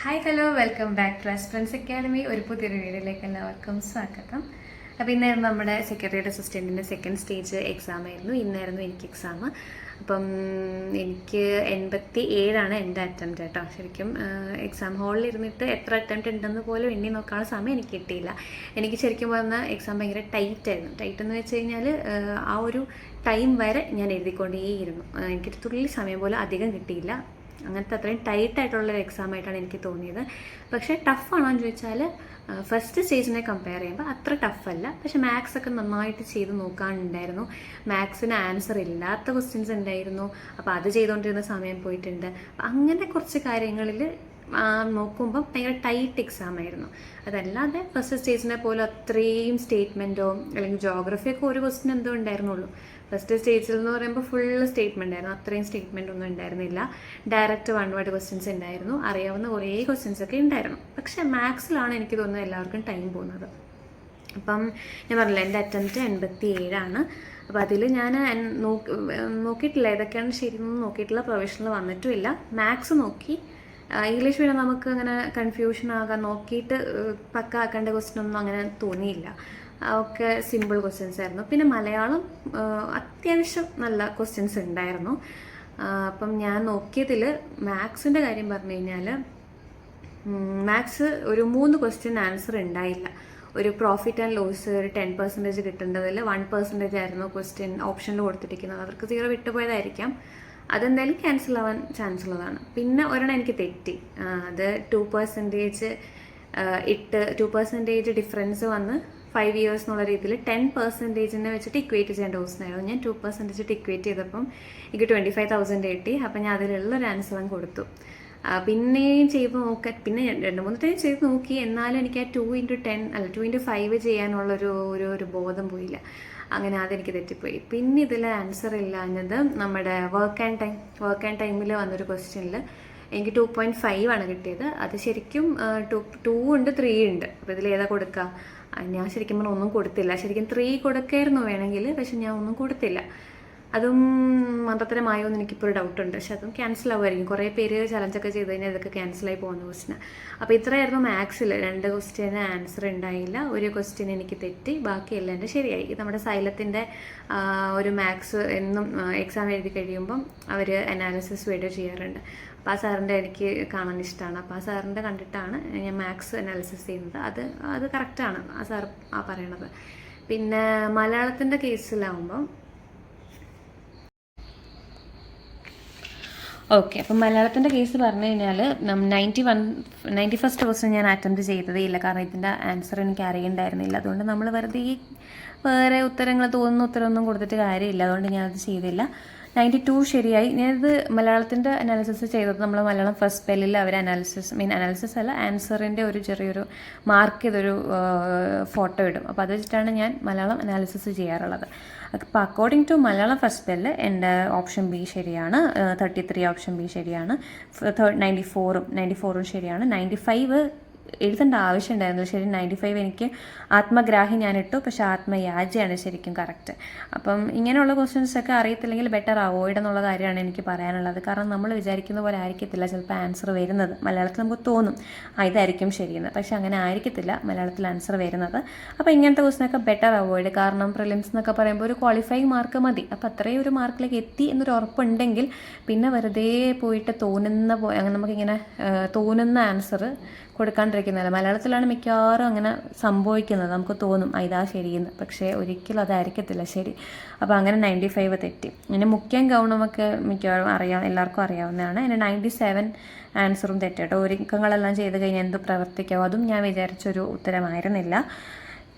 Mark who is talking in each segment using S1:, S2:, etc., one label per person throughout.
S1: Hi hello welcome back to friends academy ഒരു പുതിയൊരു വീഡിയോയിലേക്ക് എല്ലാവർക്കും സ്വാഗതം. അപ്പോൾ ഇന്നായിരുന്നു നമ്മുടെ സെക്രട്ടറിയുടെ അസിസ്റ്റന്റിന്റെ സെക്കൻഡ് സ്റ്റേജ് എക്സാം ആയിരുന്നു. ഇന്നായിരുന്നു എനിക്ക് എക്സാം അപ്പം എനിക്ക് എൺപത്തി ഏഴാണ് എന്റെ അറ്റംപ്റ്റ് കേട്ടോ. ശരിക്കും എക്സാം ഹാളിൽ ഇരുന്നിട്ട് എത്ര അറ്റംപ്റ്റ് ഉണ്ടെന്ന് പോലും എണ്ണി നോക്കാനുള്ള സമയം എനിക്ക് കിട്ടിയില്ല. എനിക്ക് ശരിക്കും പറഞ്ഞാൽ എക്സാം ഭയങ്കര ടൈറ്റ് ആയിരുന്നു. ടൈറ്റ് എന്ന് വെച്ച് കഴിഞ്ഞാൽ ആ ഒരു ടൈം വരെ ഞാൻ എഴുതിക്കൊണ്ടേയിരുന്നു. എനിക്കൊരു തുള്ളി സമയം പോലും അധികം കിട്ടിയില്ല. അങ്ങനത്തെ അത്രയും ടൈറ്റ് ആയിട്ടുള്ളൊരു എക്സാം ആയിട്ടാണ് എനിക്ക് തോന്നിയത്. പക്ഷേ ടഫാണോ എന്ന് ചോദിച്ചാൽ ഫസ്റ്റ് സ്റ്റേജിനെ കമ്പയർ ചെയ്യുമ്പോൾ അത്ര ടഫല്ല പക്ഷെ മാത്സ് ഒക്കെ നന്നായിട്ട് ചെയ്ത് നോക്കാനുണ്ടായിരുന്നു. മാത്സിന് ആൻസർ ഇല്ലാത്ത ക്വസ്റ്റ്യൻസ് ഉണ്ടായിരുന്നു. അപ്പോൾ അത് ചെയ്തുകൊണ്ടിരുന്ന സമയം പോയിട്ടുണ്ട്. അങ്ങനെ കുറച്ച് കാര്യങ്ങളിൽ നോക്കുമ്പോൾ ഭയങ്കര ടൈറ്റ് എക്സാം ആയിരുന്നു. അതല്ലാതെ ഫസ്റ്റ് സ്റ്റേജിനെ പോലെ അത്രയും സ്റ്റേറ്റ്മെന്റോ അല്ലെങ്കിൽ ജോഗ്രഫിയൊക്കെ ഒരു ക്വസ്റ്റിന് എന്തോ ഉണ്ടായിരുന്നുള്ളൂ. ഫസ്റ്റ് സ്റ്റേജിൽ എന്ന് പറയുമ്പോൾ ഫുൾ സ്റ്റേറ്റ്മെന്റ് ആയിരുന്നു. അത്രയും സ്റ്റേറ്റ്മെന്റ് ഒന്നും ഉണ്ടായിരുന്നില്ല. ഡയറക്റ്റ് വൺ വേർഡ് ക്വസ്റ്റ്യൻസ് ഉണ്ടായിരുന്നു. അറിയാവുന്ന കുറേ ക്വസ്റ്റ്യൻസ് ഒക്കെ ഉണ്ടായിരുന്നു. പക്ഷേ മാത്സിലാണ് എനിക്ക് തോന്നുന്നത് എല്ലാവർക്കും ടൈം പോകുന്നത്. അപ്പം ഞാൻ പറഞ്ഞില്ല എന്റെ അറ്റംപ്റ്റ് എൺപത്തി ഏഴാണ് അപ്പോൾ അതിൽ ഞാൻ നോക്കി നോക്കിയിട്ടില്ല. ഏതൊക്കെയാണ് ശരിയെന്ന് നോക്കിയിട്ടില്ല. പ്രൊഫഷണൽ വന്നിട്ടുമില്ല മാത്സ് നോക്കി. ഇംഗ്ലീഷ് മീഡിയം നമുക്ക് അങ്ങനെ കൺഫ്യൂഷൻ ആകാൻ നോക്കിയിട്ട് പക്ക ആക്കേണ്ട ക്വസ്റ്റ്യൻ ഒന്നും അങ്ങനെ തോന്നിയില്ല. ഒക്കെ സിമ്പിൾ ക്വസ്റ്റ്യൻസ് ആയിരുന്നു. പിന്നെ മലയാളം അത്യാവശ്യം നല്ല ക്വസ്റ്റ്യൻസ് ഉണ്ടായിരുന്നു. അപ്പം ഞാൻ നോക്കിയതിൽ മാത്സിന്റെ കാര്യം പറഞ്ഞു കഴിഞ്ഞാൽ മാത്സ് ഒരു മൂന്ന് ക്വസ്റ്റ്യൻ ആൻസർ ഉണ്ടായില്ല. ഒരു പ്രോഫിറ്റ് ആൻഡ് ലോസ് ഒരു ടെൻ പെർസെന്റേജ് കിട്ടേണ്ടതിൽ വൺ പെർസെന്റേജ് ആയിരുന്നു ക്വസ്റ്റ്യൻ ഓപ്ഷനിൽ കൊടുത്തിരിക്കുന്നത്. അവർക്ക് സീറോ വിട്ടുപോയതായിരിക്കാം. അതെന്തായാലും ക്യാൻസൽ ആവാൻ ചാൻസ് ഉള്ളതാണ്. പിന്നെ ഒരെണ്ണം എനിക്ക് തെറ്റി. അത് ടു പെർസെന്റേജ് ഇട്ട് ടു പെർസെന്റേജ് ഡിഫറൻസ് വന്ന് ഫൈവ് ഇയേഴ്സ് എന്നുള്ള രീതിയിൽ ടെൻ പെർസെന്റേജിനെ വെച്ചിട്ട് ഇക്വേറ്റ് ചെയ്യേണ്ട ക്വസ്റ്റനായിരുന്നു ഞാൻ ടു പെർസെന്റേജ് ഇക്വേറ്റ് ചെയ്തപ്പം എനിക്ക് ട്വന്റി ഫൈവ് തൗസൻഡ് കിട്ടി. അപ്പം ഞാൻ അതിലുള്ള ഒരു ആൻസറും കൊടുത്തു. പിന്നെയും ചെയ്ത് നോക്കാൻ പിന്നെ രണ്ട് മൂന്ന് ടൈം ചെയ്ത് നോക്കി. എന്നാലും എനിക്ക് ആ ടു ഇന്റു ടെൻ അല്ല ടു ഇന്റു ഫൈവ് ചെയ്യാനുള്ളൊരു ഒരു ഒരു ബോധം പോയില്ല. അങ്ങനെ അതെനിക്ക് തെറ്റിപ്പോയി. പിന്നെ ഇതിൽ ആൻസർ ഇല്ലാഞ്ഞത് നമ്മുടെ work and time work and ടൈമിൽ വന്നൊരു ക്വസ്റ്റ്യനിൽ എനിക്ക് ടു പോയിന്റ് ഫൈവ് ആണ് കിട്ടിയത്. അത് ശരിക്കും ടു ടു ഉണ്ട് ത്രീ ഉണ്ട്. അപ്പോൾ ഇതിൽ ഏതാ കൊടുക്കുക ഞാൻ ശരിക്കും പറഞ്ഞാൽ ഒന്നും കൊടുത്തില്ല. ശരിക്കും ത്രീ കൊടുക്കായിരുന്നു വേണമെങ്കിൽ പക്ഷെ ഞാൻ ഒന്നും കൊടുത്തില്ല. അതും മതത്തരമായോ എന്ന് എനിക്കിപ്പോൾ ഒരു ഡൗട്ട് ഉണ്ട് പക്ഷെ അതും ക്യാൻസൽ ആവുമായിരിക്കും കുറേ പേര് ചലഞ്ചൊക്കെ ചെയ്ത് കഴിഞ്ഞാൽ ഇതൊക്കെ ക്യാൻസലായി പോകുന്ന ക്വസ്റ്റിന് അപ്പോൾ ഇത്രയായിരുന്നു മാത്സിൽ രണ്ട് ക്വസ്റ്റ്യന് ആൻസർ ഉണ്ടായില്ല. ഒരു ക്വസ്റ്റ്യൻ എനിക്ക് തെറ്റി. ബാക്കിയെല്ലാം എന്റെ ശരിയായി. നമ്മുടെ സൈലത്തിന്റെ ഒരു മാത്സ് എന്നും എക്സാം എഴുതി കഴിയുമ്പം അവർ അനാലിസിസ് വീഡിയോ ചെയ്യാറുണ്ട്. അപ്പോൾ ആ സാറിന്റെ എനിക്ക് കാണാൻ ഇഷ്ടമാണ് അപ്പോൾ ആ സാറിന്റെ കണ്ടിട്ടാണ് ഞാൻ മാത്സ് അനാലിസിസ് ചെയ്യുന്നത്. അത് അത് കറക്റ്റാണ് ആ സാർ ആ പറയണത്. പിന്നെ മലയാളത്തിന്റെ കേസിലാവുമ്പം ഓക്കെ അപ്പം മലയാളത്തിന്റെ കേസ് പറഞ്ഞു കഴിഞ്ഞാൽ ninety one ninety first question ഞാൻ അറ്റംപ്റ്റ് ചെയ്തതേ ഇല്ല. കാരണം ഇതിന്റെ ആൻസർ എനിക്ക് അറിയണ്ടായിരുന്നില്ല. അതുകൊണ്ട് നമ്മൾ വെറുതെ ഈ വേറെ ഉത്തരങ്ങൾ തോന്നുന്ന ഉത്തരമൊന്നും കൊടുത്തിട്ട് കാര്യമില്ല. അതുകൊണ്ട് ഞാനത് ചെയ്തില്ല. നയന്റി ടു ശരിയായി. ഞാനിത് മലയാളത്തിന്റെ അനാലിസിസ് ചെയ്തത്. നമ്മൾ മലയാളം ഫസ്റ്റ് സ്പെല്ലിൽ അവർ അനാലിസിസ് മീൻ അനാലിസിസ് അല്ല ആൻസറിന്റെ ഒരു ചെറിയൊരു മാർക്ക് ചെയ്തൊരു ഫോട്ടോ ഇടും. അപ്പോൾ അത് വെച്ചിട്ടാണ് ഞാൻ മലയാളം അനാലിസിസ് ചെയ്യാറുള്ളത്. അപ്പോൾ according to Malayalam first spell എന്റെ ഓപ്ഷൻ ബി ശരിയാണ്. തേർട്ടി ത്രീ ഓപ്ഷൻ ബി ശരിയാണ്. നയന്റി ഫോറും നയന്റി ഫോറും ശരിയാണ്. നയന്റി ഫൈവ് എഴുതേണ്ട ആവശ്യം ഉണ്ടായിരുന്നില്ല. ശരി നയന്റി ഫൈവ് എനിക്ക് ആത്മഗ്രാഹി ഞാൻ ഇട്ടു പക്ഷെ ആത്മയാജയാണ് ശരിക്കും കറക്റ്റ് അപ്പം ഇങ്ങനെയുള്ള ക്വസ്റ്റ്യൻസ് ഒക്കെ അറിയത്തില്ലെങ്കിൽ ബെറ്റർ അവോയ്ഡ് എന്നുള്ള കാര്യമാണ് എനിക്ക് പറയാനുള്ളത്. കാരണം നമ്മൾ വിചാരിക്കുന്ന പോലെ ആയിരിക്കത്തില്ല ചിലപ്പോൾ ആൻസർ വരുന്നത്. മലയാളത്തിൽ നമുക്ക് തോന്നും ഇതായിരിക്കും ശരിയെന്ന്. പക്ഷെ അങ്ങനെ ആയിരിക്കത്തില്ല. മലയാളത്തിൽ ആൻസർ വരുന്നത്. അപ്പോൾ ഇങ്ങനത്തെ ക്വസ്റ്റ്യനൊക്കെ ബെറ്റർ അവോയ്ഡ് കാരണം പ്രിലിംസ് എന്നൊക്കെ പറയുമ്പോൾ ഒരു ക്വാളിഫൈങ് മാർക്ക് മതി. അപ്പോൾ അത്രയും ഒരു മാർക്കിലേക്ക് എത്തി എന്നൊരു ഉറപ്പുണ്ടെങ്കിൽ പിന്നെ വെറുതെ പോയിട്ട് തോന്നുന്ന അങ്ങനെ നമുക്കിങ്ങനെ തോന്നുന്ന ആൻസർ കൊടുക്കാണ്ടിരിക്കുന്നില്ല മലയാളത്തിലാണ് മിക്കവാറും അങ്ങനെ സംഭവിക്കുന്നത്. നമുക്ക് തോന്നും ഇതാ ശരിയെന്ന്. പക്ഷേ ഒരിക്കലും അതായിരിക്കത്തില്ല. ശരി. അപ്പോൾ അങ്ങനെ നയന്റി ഫൈവ് തെറ്റി. പിന്നെ മുഖ്യം ഗൗണമൊക്കെ മിക്കവാറും അറിയാം എല്ലാവർക്കും അറിയാവുന്നതാണ്. എന്റെ നയന്റി സെവൻ ആൻസറും തെറ്റട്ടോ ഒരുക്കങ്ങളെല്ലാം ചെയ്ത് കഴിഞ്ഞാൽ എന്ത് പ്രവർത്തിക്കാവോ? അതും ഞാൻ വിചാരിച്ചൊരു ഉത്തരമായിരുന്നില്ല.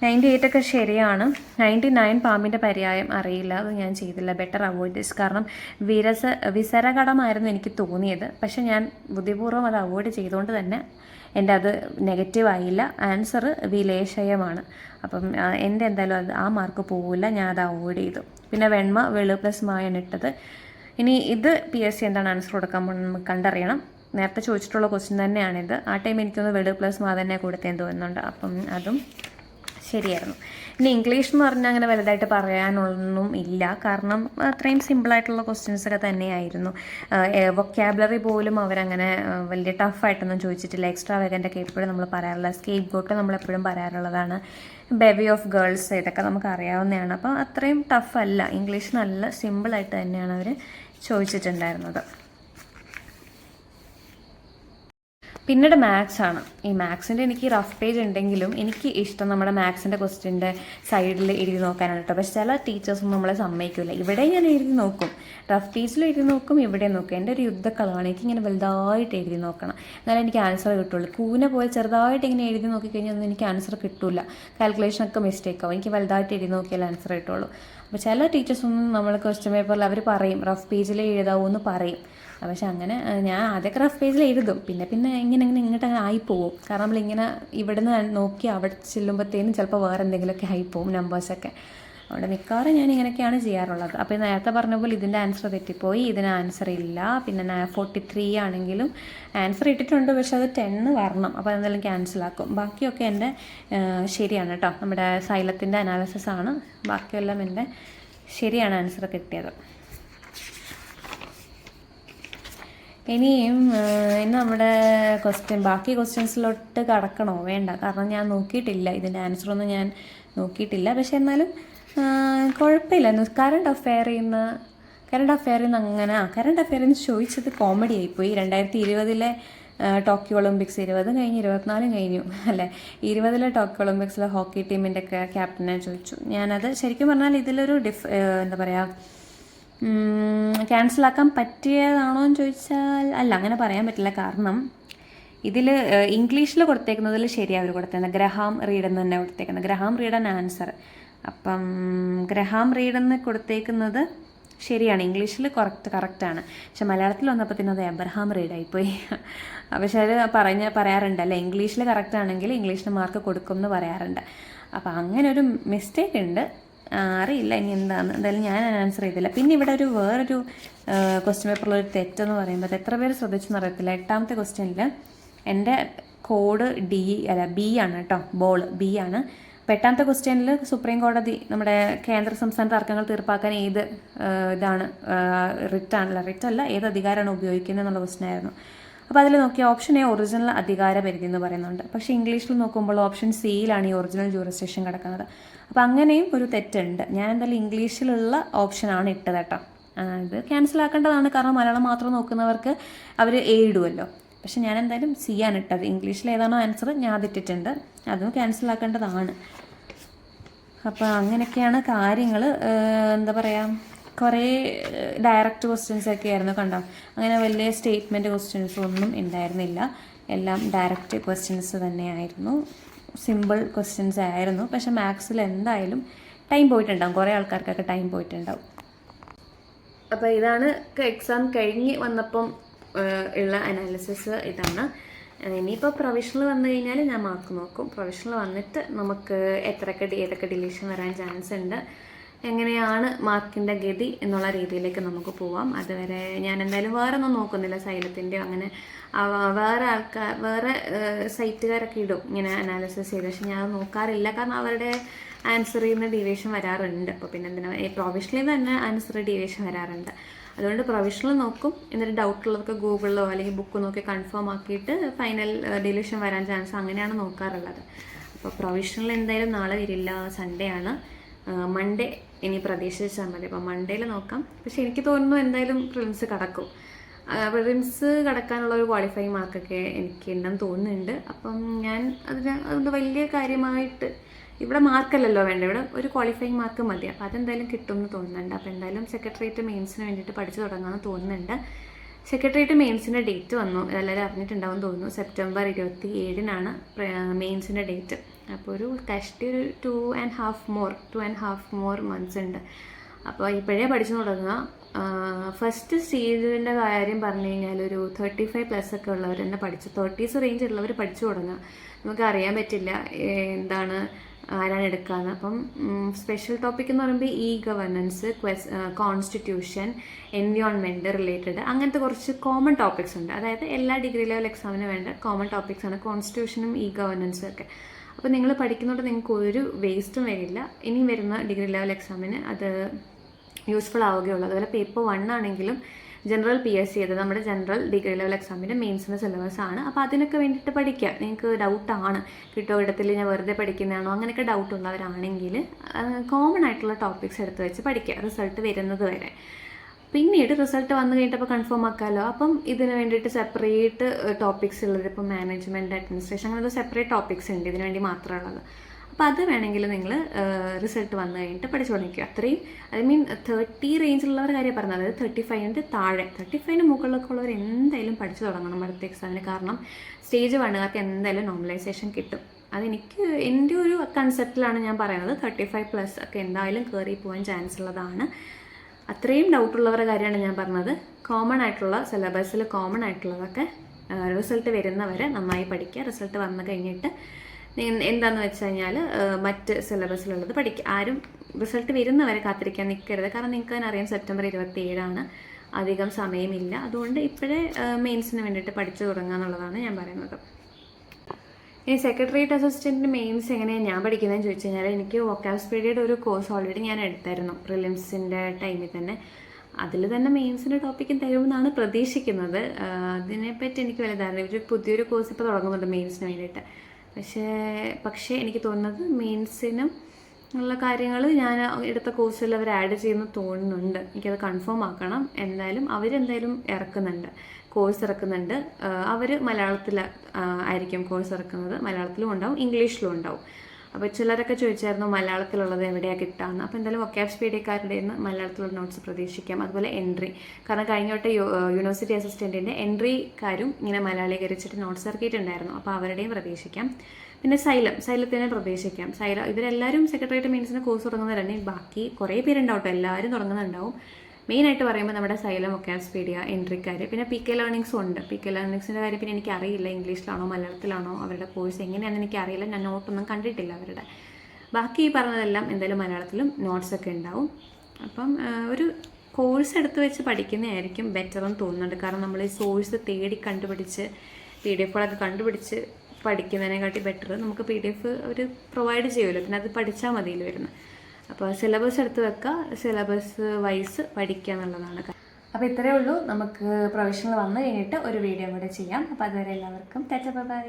S1: നയന്റി എയ്റ്റ് ഒക്കെ ശരിയാണ്. നയന്റി നയൻ പാമ്പിന്റെ പര്യായം അറിയില്ല. അത് ഞാൻ ചെയ്തില്ല. Better avoid this. കാരണം വിരസ വിസരകടമായിരുന്നു എനിക്ക് തോന്നിയത്. പക്ഷേ ഞാൻ ബുദ്ധിപൂർവം അത് അവോയ്ഡ് ചെയ്തുകൊണ്ട് തന്നെ എന്റെ അത് നെഗറ്റീവ് ആയില്ല. ആൻസർ വിലേശയമാണ് അപ്പം എന്റെ എന്തായാലും അത് ആ മാർക്ക് പോവില്ല. ഞാൻ അത് അവോയ്ഡ് ചെയ്തു. പിന്നെ വെണ്മ വെളു പ്ലസ് മായാണ് ഇട്ടത്. ഇനി ഇത് പി എസ് സി എന്താണ് ആൻസർ കൊടുക്കാൻ നമുക്ക് കണ്ടറിയണം. നേരത്തെ ചോദിച്ചിട്ടുള്ള ക്വസ്റ്റ്യൻ തന്നെയാണിത്. ആ ടൈം എനിക്കൊന്ന് വെളു പ്ലസ് മാ തന്നെ കൊടുത്തേന്ന് തോന്നുന്നുണ്ട്. അപ്പം അതും ശരിയായിരുന്നു. ഇനി ഇംഗ്ലീഷ് എന്ന് പറഞ്ഞാൽ അങ്ങനെ വലുതായിട്ട് പറയാനൊന്നും ഇല്ല. കാരണം അത്രയും സിമ്പിളായിട്ടുള്ള ക്വസ്റ്റ്യൻസ് ഒക്കെ തന്നെയായിരുന്നു. വൊക്കാബുലറി പോലും അവരങ്ങനെ വലിയ ടഫായിട്ടൊന്നും ചോദിച്ചിട്ടില്ല. എക്സ്ട്രാ വേഗന്റെയൊക്കെ എപ്പോഴും നമ്മൾ പറയാറുള്ള സ്കേപ്പ് ഗോട്ട് നമ്മളെപ്പോഴും പറയാറുള്ളതാണ്. ബേബി ഓഫ് ഗേൾസ് ഇതൊക്കെ നമുക്ക് അറിയാവുന്നതാണ്. അപ്പോൾ അത്രയും ടഫല്ല ഇംഗ്ലീഷ് നല്ല സിമ്പിളായിട്ട് തന്നെയാണ് അവർ ചോദിച്ചിട്ടുണ്ടായിരുന്നത്. പിന്നീട് മാത്സ് ആണ്. ഈ മാത്സിന്റെ എനിക്ക് റഫ് പേജ് ഉണ്ടെങ്കിലും എനിക്ക് ഇഷ്ടം നമ്മുടെ മാത്സിന്റെ ക്വസ്റ്റ്യന്റെ സൈഡിൽ എഴുതി നോക്കാനാണ് കേട്ടോ പക്ഷെ ചില ടീച്ചേഴ്സൊന്നും നമ്മളെ സമ്മതിക്കില്ല ഇവിടെ ഞാൻ എഴുതി നോക്കും. റഫ് പേജിൽ എഴുതി നോക്കും ഇവിടെ നോക്കും. എന്റെ ഒരു യുദ്ധക്കളമാണ് എനിക്കിങ്ങനെ വലുതായിട്ട് എഴുതി നോക്കണം. എന്നാലേ എനിക്ക് ആൻസർ കിട്ടുള്ളൂ. കൂനെ പോലെ ചെറുതായിട്ട് ഇങ്ങനെ എഴുതി നോക്കിക്കഴിഞ്ഞാൽ ഒന്നും എനിക്ക് ആൻസർ കിട്ടില്ല കാൽക്കുലേഷനൊക്കെ മിസ്റ്റേക്ക് ആവും. എനിക്ക് വലുതായിട്ട് എഴുതി നോക്കിയാൽ ആൻസർ കിട്ടുള്ളൂ. അപ്പോൾ ചില ടീച്ചേഴ്സൊന്നും നമ്മൾ ക്വസ്റ്റ്യൻ പേപ്പറിൽ അവർ പറയും. റഫ് പേജിൽ എഴുതാവൂ എന്ന് പറയും. പക്ഷെ അങ്ങനെ ഞാൻ ആദ്യമൊക്കെ റഫ് പേജിൽ എഴുതും. പിന്നെ പിന്നെ ഇങ്ങനെ ഇങ്ങനെ ഇങ്ങോട്ട് അങ്ങനെ ആയിപ്പോവും കാരണം നമ്മളിങ്ങനെ ഇവിടെ നിന്ന് നോക്കി അവിടെ ചെല്ലുമ്പോഴത്തേനും ചിലപ്പോൾ വേറെ എന്തെങ്കിലുമൊക്കെ ആയിപ്പോവും നമ്പേഴ്സൊക്കെ അതുകൊണ്ട് മിക്കവാറും ഞാൻ ഇങ്ങനെയൊക്കെയാണ് ചെയ്യാറുള്ളത്. അപ്പോൾ നേരത്തെ പറഞ്ഞ പോലെ ഇതിന്റെ ആൻസർ തെറ്റിപ്പോയി. ഇതിന് ആൻസർ ഇല്ല. പിന്നെ ഫോർട്ടി ത്രീ ആണെങ്കിലും ആൻസർ ഇട്ടിട്ടുണ്ട്. പക്ഷെ അത് ടെന്ന് വരണം. അപ്പോൾ എന്തായാലും ക്യാൻസൽ ആക്കും. ബാക്കിയൊക്കെ എന്റെ ശരിയാണ് കേട്ടോ നമ്മുടെ സൈലത്തിന്റെ അനാലിസിസ് ആണ്. ബാക്കിയെല്ലാം എന്റെ ശരിയാണ് ആൻസർ കിട്ടിയത്. ഇനിയും ഇന്ന് നമ്മുടെ ക്വസ്റ്റ്യൻ ബാക്കി ക്വസ്റ്റ്യൻസിലോട്ട് കടക്കണോ? വേണ്ട. കാരണം ഞാൻ നോക്കിയിട്ടില്ല. ഇതിന്റെ ആൻസറൊന്നും ഞാൻ നോക്കിയിട്ടില്ല. പക്ഷെ എന്നാലും കുഴപ്പമില്ല. കറണ്ട് അഫെയറിൽ നിന്ന് കറണ്ട് അഫെയറിൽ നിന്ന് അങ്ങനെ ആ കറണ്ട് അഫെയറിൽ നിന്ന് ചോദിച്ചത് കോമഡി ആയിപ്പോയി. രണ്ടായിരത്തി ഇരുപതിലെ ടോക്കിയോ ഒളിമ്പിക്സ് ഇരുപതും കഴിഞ്ഞ് ഇരുപത്തിനാലും കഴിഞ്ഞു അല്ലേ? ഇരുപതിലെ ടോക്കിയോ ഒളിമ്പിക്സിലെ ഹോക്കി ടീമിന്റെ ഒക്കെ ക്യാപ്റ്റനെ ചോദിച്ചു. ഞാനത് ശരിക്കും പറഞ്ഞാൽ ഇതിലൊരു ഡിഫ് എന്താ പറയുക ക്യാൻസലാക്കാൻ പറ്റിയതാണോ എന്ന് ചോദിച്ചാൽ അല്ല അങ്ങനെ പറയാൻ പറ്റില്ല. കാരണം ഇതിൽ ഇംഗ്ലീഷിൽ കൊടുത്തേക്കുന്നതിൽ ശരിയാണ് അവർ കൊടുത്തേക്കുന്നത്. ഗ്രഹാം റീഡ് എന്ന് തന്നെ കൊടുത്തേക്കുന്നത്. Graham Reid and answer. അപ്പം ഗ്രഹാം റീഡ് എന്ന് കൊടുത്തേക്കുന്നത് ശരിയാണ്. ഇംഗ്ലീഷിൽ കറക്റ്റ് കറക്റ്റാണ് പക്ഷെ മലയാളത്തിൽ വന്നപ്പോൾ അത് എബ്രഹാം റീഡ് ആയിപ്പോയി പക്ഷെ അത് പറഞ്ഞ പറയാറുണ്ട്. അല്ലേ ഇംഗ്ലീഷിൽ കറക്റ്റ് ആണെങ്കിൽ ഇംഗ്ലീഷിന് മാർക്ക് കൊടുക്കും എന്ന് പറയാറുണ്ട്. അപ്പം അങ്ങനെ ഒരു മിസ്റ്റേക്ക് ഉണ്ട്. അറിയില്ല ഇനി എന്താണ് എന്തായാലും ഞാൻ ആൻസർ ചെയ്തില്ല. പിന്നെ ഇവിടെ ഒരു വേറൊരു ക്വസ്റ്റ്യൻ പേപ്പറിലൊരു തെറ്റെന്ന് പറയുമ്പോൾ എത്ര പേര് ശ്രദ്ധിച്ചെന്ന് അറിയത്തില്ല. എട്ടാമത്തെ ക്വസ്റ്റ്യനിൽ എന്റെ കോഡ് ഡി അല്ല ബി ആണ് കേട്ടോ ബോൾ ബി ആണ്. എട്ടാമത്തെ ക്വസ്റ്റ്യനിൽ സുപ്രീം കോടതി നമ്മുടെ കേന്ദ്ര സംസ്ഥാന തർക്കങ്ങൾ തീർപ്പാക്കാൻ ഏത് ഇതാണ് റിറ്റാണല്ല റിട്ടല്ല ഏത് അധികാരമാണ് ഉപയോഗിക്കുന്നത് എന്നുള്ള ക്വസ്റ്റ്യൻ ആയിരുന്നു. അപ്പോൾ അതിൽ നോക്കിയ ഓപ്ഷൻ എ ഒറിജിനൽ അധികാര പരിധി എന്ന് പറയുന്നുണ്ട്. പക്ഷേ ഇംഗ്ലീഷിൽ നോക്കുമ്പോൾ ഓപ്ഷൻ സിയിലാണ് ഈ ഒറിജിനൽ ജൂറിസ്ഡിക്ഷൻ കിടക്കുന്നത്. അപ്പോൾ അങ്ങനെയും ഒരു തെറ്റുണ്ട്. ഞാൻ എന്തായാലും ഇംഗ്ലീഷിലുള്ള ഓപ്ഷനാണ് ഇട്ടത് കേട്ടോ. ഇത് ക്യാൻസൽ ആക്കേണ്ടതാണ്. കാരണം മലയാളം മാത്രം നോക്കുന്നവർക്ക് അവർ എ ഇടുമല്ലോ പക്ഷെ ഞാൻ എന്തായാലും സി ആണ് ഇട്ടത്. ഇംഗ്ലീഷിൽ ഏതാണോ ആൻസർ ഞാൻ അതിട്ടിട്ടുണ്ട് അതും ക്യാൻസൽ ആക്കേണ്ടതാണ്. അപ്പോൾ അങ്ങനെയൊക്കെയാണ് കാര്യങ്ങൾ. എന്താ പറയുക കുറേ ഡയറക്റ്റ് ക്വസ്റ്റ്യൻസ് ഒക്കെ ആയിരുന്നു കണ്ടോ? അങ്ങനെ വലിയ സ്റ്റേറ്റ്മെന്റ് ക്വസ്റ്റ്യൻസ് ഒന്നും ഉണ്ടായിരുന്നില്ല. എല്ലാം ഡയറക്റ്റ് ക്വസ്റ്റ്യൻസ് തന്നെയായിരുന്നു. സിമ്പിൾ ക്വസ്റ്റ്യൻസ് ആയിരുന്നു. പക്ഷേ മാത്സിൽ എന്തായാലും ടൈം പോയിട്ടുണ്ടാവും. കുറേ ആൾക്കാർക്കൊക്കെ ടൈം പോയിട്ടുണ്ടാവും. അപ്പോൾ ഇതാണ് എക്സാം കഴിഞ്ഞ് വന്നപ്പം ഉള്ള അനാലിസിസ് ഇതാണ്. ഇനിയിപ്പോൾ പ്രൊവിഷണൽ വന്നു കഴിഞ്ഞാൽ ഞാൻ മാർക്ക് നോക്കും. പ്രൊവിഷണൽ വന്നിട്ട് നമുക്ക് എത്രയൊക്കെ ഏതൊക്കെ ഡിലീഷൻ വരാൻ ചാൻസ് ഉണ്ട്. എങ്ങനെയാണ് മാർക്കിന്റെ ഗതി എന്നുള്ള രീതിയിലേക്ക് നമുക്ക് പോവാം. അതുവരെ ഞാൻ എന്തായാലും വേറെ ഒന്നും നോക്കുന്നില്ല സൈലത്തിന്റെയോ അങ്ങനെ. വേറെ ആൾക്കാർ വേറെ സൈറ്റുകാരൊക്കെ ഇടും ഇങ്ങനെ അനാലിസിസ് ചെയ്ത്. പക്ഷേ ഞാൻ നോക്കാറില്ല. കാരണം അവരുടെ ആൻസർ ചെയ്യുന്ന ഡീവിയേഷൻ വരാറുണ്ട്. അപ്പോൾ പിന്നെ എന്തിനാ? ഈ പ്രൊവിഷണലിൽ തന്നെ ആൻസർ ഡീവിയേഷൻ വരാറുണ്ട്. അതുകൊണ്ട് പ്രൊവിഷണൽ നോക്കും. എന്നിട്ട് ഡൗട്ട് ഉള്ളതൊക്കെ ഗൂഗിളിലോ അല്ലെങ്കിൽ ബുക്ക് നോക്കി കൺഫേം ആക്കിയിട്ട് ഫൈനൽ ഡിലീഷൻ വരാൻ ചാൻസ് അങ്ങനെയാണ് നോക്കാറുള്ളത്. അപ്പോൾ പ്രൊവിഷണൽ എന്തായാലും നാളെ വരില്ല. സൺഡേ ആണ്. മൺഡേ ഇനി പ്രതീക്ഷിച്ചാൽ മതി. അപ്പോൾ മൺഡേയിൽ നോക്കാം. പക്ഷെ എനിക്ക് തോന്നുന്നു എന്തായാലും പ്രിലിംസ് കടക്കും. പ്രിലിംസ് കടക്കാനുള്ള ഒരു ക്വാളിഫൈങ് മാർക്കൊക്കെ എനിക്ക് ഉണ്ടെന്ന് തോന്നുന്നുണ്ട്. അപ്പം ഞാൻ അതിന് അതുകൊണ്ട് വലിയ കാര്യമായിട്ട് ഇവിടെ മാർക്കല്ലല്ലോ വേണ്ട ഇവിടെ ഒരു ക്വാളിഫൈങ് മാർക്ക് മതി. അപ്പോൾ അതെന്തായാലും കിട്ടുമെന്ന് തോന്നുന്നുണ്ട്. അപ്പോൾ എന്തായാലും സെക്രട്ടേറിയറ്റ് മെയിൻസിന് വേണ്ടിയിട്ട് പഠിച്ചു തുടങ്ങാമെന്ന് തോന്നുന്നുണ്ട്. സെക്രട്ടേറിയറ്റ് മെയിൻസിന്റെ ഡേറ്റ് വന്നു. എല്ലാവരും അറിഞ്ഞിട്ടുണ്ടാവും തോന്നുന്നു. സെപ്റ്റംബർ ഇരുപത്തി ഏഴിനാണ് മെയിൻസിന്റെ ഡേറ്റ് അപ്പോൾ ഒരു കഷ്ടി ഒരു two and half more two and half more months ഉണ്ട്. അപ്പോൾ ഇപ്പോഴേ പഠിച്ചു തുടങ്ങുക. ഫസ്റ്റ് സ്റ്റേജിന്റെ കാര്യം പറഞ്ഞു കഴിഞ്ഞാൽ ഒരു തേർട്ടി ഫൈവ് പ്ലസ് ഒക്കെ ഉള്ളവർ തന്നെ പഠിച്ചു. തേർട്ടീസ് റേഞ്ച് ഉള്ളവർ പഠിച്ചു തുടങ്ങുക. നമുക്ക് അറിയാൻ പറ്റില്ല എന്താണ് ആരാണ് എടുക്കാന്ന്. അപ്പം സ്പെഷ്യൽ ടോപ്പിക് എന്ന് പറയുമ്പോൾ e governance constitution environment related അങ്ങനത്തെ കുറച്ച് കോമൺ ടോപ്പിക്സ് ഉണ്ട്. അതായത് എല്ലാ ഡിഗ്രി ലെവൽ എക്സാമിന് വേണ്ട കോമൺ ടോപ്പിക്സ് ആണ്. കോൺസ്റ്റിറ്റ്യൂഷനും ഇ ഗവർണൻസും ഒക്കെ. അപ്പോൾ നിങ്ങൾ പഠിക്കുന്നതുകൊണ്ട് നിങ്ങൾക്ക് ഒരു വേസ്റ്റും വരില്ല. ഇനി വരുന്ന ഡിഗ്രി ലെവൽ എക്സാമിന് അത് യൂസ്ഫുൾ ആവുകയുള്ളൂ. അതുപോലെ പേപ്പർ വൺ ആണെങ്കിലും ജനറൽ പി എസ് സി അത് നമ്മുടെ ജനറൽ ഡിഗ്രി ലെവൽ എക്സാമിന്റെ മെയിൻസിന്റെ സിലബസ് ആണ്. അപ്പോൾ അതിനൊക്കെ വേണ്ടിയിട്ട് പഠിക്കുക നിങ്ങൾക്ക് ഡൗട്ടാണ് കിട്ടോ ഇടത്തിൽ ഞാൻ വെറുതെ പഠിക്കുന്നതാണോ? അങ്ങനെയൊക്കെ ഡൗട്ട് ഉള്ളവരാണെങ്കിൽ കോമൺ ആയിട്ടുള്ള ടോപ്പിക്സ് എടുത്ത് വെച്ച് പഠിക്കുക റിസൾട്ട് വരുന്നത് വരെ. പിന്നീട് റിസൾട്ട് വന്നു കഴിഞ്ഞിട്ടപ്പോൾ കൺഫേം ആക്കാമല്ലോ അപ്പം ഇതിന് വേണ്ടിയിട്ട് സെപ്പറേറ്റ് ടോപ്പിക്സ് ഉള്ളത് ഇപ്പോൾ മാനേജ്മെന്റ് അഡ്മിനിസ്ട്രേഷൻ അങ്ങനെയുള്ള സെപ്പറേറ്റ് ടോപ്പിക്സ് ഉണ്ട്. ഇതിന് വേണ്ടി മാത്രമുള്ളത് അപ്പോൾ അത് വേണമെങ്കിൽ നിങ്ങൾ റിസൾട്ട് വന്നു കഴിഞ്ഞിട്ട് പഠിച്ചു തുടങ്ങിക്കുക അത്രയും ഐ മീൻ തേർട്ടി റേഞ്ചിലുള്ളവർ കാര്യം പറഞ്ഞത്. അതായത് തേർട്ടി ഫൈവിന്റെ താഴെ. തേർട്ടി ഫൈവിന് മുകളിലൊക്കെ ഉള്ളവർ എന്തായാലും പഠിച്ചു തുടങ്ങണം അടുത്ത എക്സാമിന് കാരണം സ്റ്റേജ് വണ്ണുകാർക്ക് എന്തായാലും നോർമലൈസേഷൻ കിട്ടും. അതെനിക്ക് എന്റെ ഒരു കൺസെപ്റ്റിലാണ് ഞാൻ പറയുന്നത്. തേർട്ടി ഫൈവ് പ്ലസ് ഒക്കെ എന്തായാലും കയറി പോകാൻ ചാൻസ് ഉള്ളതാണ്. അത്രയും ഡൗട്ടുള്ളവരുടെ കാര്യമാണ് ഞാൻ പറഞ്ഞത്. കോമൺ ആയിട്ടുള്ള സിലബസിൽ കോമൺ ആയിട്ടുള്ളതൊക്കെ റിസൾട്ട് വരുന്നവരെ നന്നായി പഠിക്കുക. റിസൾട്ട് വന്നു കഴിഞ്ഞിട്ട് എന്താന്ന് വെച്ച് കഴിഞ്ഞാൽ മറ്റ് സിലബസിലുള്ളത് പഠിക്കുക. ആരും റിസൾട്ട് വരുന്നവരെ കാത്തിരിക്കാൻ നിൽക്കരുത് കാരണം നിങ്ങൾക്ക് അറിയാം സെപ്റ്റംബർ ഇരുപത്തി ഏഴാണ് അധികം സമയമില്ല. അതുകൊണ്ട് ഇപ്പോഴേ മെയിൻസിന് വേണ്ടിയിട്ട് പഠിച്ചു തുടങ്ങുക എന്നുള്ളതാണ് ഞാൻ പറയുന്നത്. ഇനി സെക്രട്ടേറിയറ്റ് അസിസ്റ്റന്റ് മെയിൻസ് എങ്ങനെയാണ് ഞാൻ പഠിക്കുന്നതെന്ന് ചോദിച്ചു കഴിഞ്ഞാൽ എനിക്ക് വൊക്കാബ്സ്പീഡിയുടെ ഒരു കോഴ്സ് ഓൾറെഡി ഞാൻ എടുത്തായിരുന്നു പ്രിലിംസിന്റെ ടൈമിൽ തന്നെ. അതിൽ തന്നെ മെയിൻസിന്റെ ടോപ്പിക്കും തരുമെന്നാണ് പ്രതീക്ഷിക്കുന്നത്. അതിനെപ്പറ്റി എനിക്ക് വലിയ ധാരണ ഒരു പുതിയൊരു കോഴ്സ് ഇപ്പോൾ തുടങ്ങുന്നുണ്ട് മെയിൻസിന് വേണ്ടിയിട്ട്. പക്ഷേ പക്ഷേ എനിക്ക് തോന്നുന്നത് മെയിൻസിനും ഉള്ള കാര്യങ്ങൾ ഞാൻ എടുത്ത കോഴ്സിൽ അവർ ആഡ് ചെയ്യുന്നു തോന്നുന്നുണ്ട്. എനിക്കത് കൺഫേം ആക്കണം. എന്തായാലും അവരെന്തായാലും ഇറക്കുന്നുണ്ട്. കോഴ്സ് ഇറക്കുന്നുണ്ട്. അവർ മലയാളത്തിൽ ആയിരിക്കും കോഴ്സ് ഇറക്കുന്നത്. മലയാളത്തിലും ഉണ്ടാവും ഇംഗ്ലീഷിലും ഉണ്ടാവും. അപ്പോൾ ചിലരൊക്കെ ചോദിച്ചായിരുന്നു മലയാളത്തിലുള്ളത് എവിടെയാണ് കിട്ടാമെന്ന് അപ്പോൾ എന്തായാലും വൊക്കാബ് പീഡിയക്കാരുടെ നിന്ന് മലയാളത്തിലുള്ള നോട്ട്സ് പ്രതീക്ഷിക്കാം. അതുപോലെ എൻട്രി കാരണം കഴിഞ്ഞ വട്ടം യൂണിവേഴ്സിറ്റി അസിസ്റ്റന്റിന്റെ എൻട്രിക്കാരും ഇങ്ങനെ മലയാളീകരിച്ചിട്ട് നോട്ട്സ് ഇറക്കിയിട്ടുണ്ടായിരുന്നു. അപ്പോൾ അവരുടെയും പ്രതീക്ഷിക്കാം. പിന്നെ സൈലം. സൈലത്തിനെ പ്രതീക്ഷിക്കാം. സൈലം ഇവരെല്ലാവരും സെക്രട്ടേറിയറ്റ് മീൻസിന് കോഴ്സ് തുടങ്ങുന്നവരാണ് ബാക്കി കുറേ പേരുണ്ടാവും എല്ലാവരും തുടങ്ങുന്നുണ്ടാവും. മെയിനായിട്ട് പറയുമ്പോൾ നമ്മുടെ സൈലം ഒക്കാസ്പീഡിയ എൻട്രിക്കാർ പിന്നെ പി കെ ലേണിങ്സും ഉണ്ട്. പി കെ ലേണിങ്സിന്റെ കാര്യം പിന്നെ എനിക്കറിയില്ല ഇംഗ്ലീഷിലാണോ മലയാളത്തിലാണോ അവരുടെ കോഴ്സ് എങ്ങനെയാണെന്ന് എനിക്കറിയില്ല ഞാൻ നോട്ടൊന്നും കണ്ടിട്ടില്ല അവരുടെ. ബാക്കി ഈ പറഞ്ഞതെല്ലാം എന്തായാലും മലയാളത്തിലും നോട്ട്സ് ഒക്കെ ഉണ്ടാവും. അപ്പം ഒരു കോഴ്സ് എടുത്ത് വെച്ച് പഠിക്കുന്നതായിരിക്കും ബെറ്റർ എന്ന് തോന്നുന്നുണ്ട്. കാരണം നമ്മൾ ഈ സോഴ്സ് തേടി കണ്ടുപിടിച്ച് പി ഡി എഫുകളൊക്കെ കണ്ടുപിടിച്ച് പഠിക്കുന്നതിനെക്കാട്ടി ബെറ്റർ നമുക്ക് പി ഡി എഫ് അവർ പ്രൊവൈഡ് ചെയ്യുമല്ലോ. പിന്നെ അത് പഠിച്ചാൽ മതിയിൽ വരുന്നത്. അപ്പോൾ സിലബസ് എടുത്ത് വെക്കുക സിലബസ് വൈസ് പഠിക്കുക എന്നുള്ളതാണ്. അപ്പോൾ ഇത്രയേ ഉള്ളൂ. നമുക്ക് പ്രൊഫഷണൽ വന്നു കഴിഞ്ഞിട്ട് ഒരു വീഡിയോ കൂടെ ചെയ്യാം. അപ്പോൾ അതുവരെ എല്ലാവർക്കും ടാറ്റ ബൈ.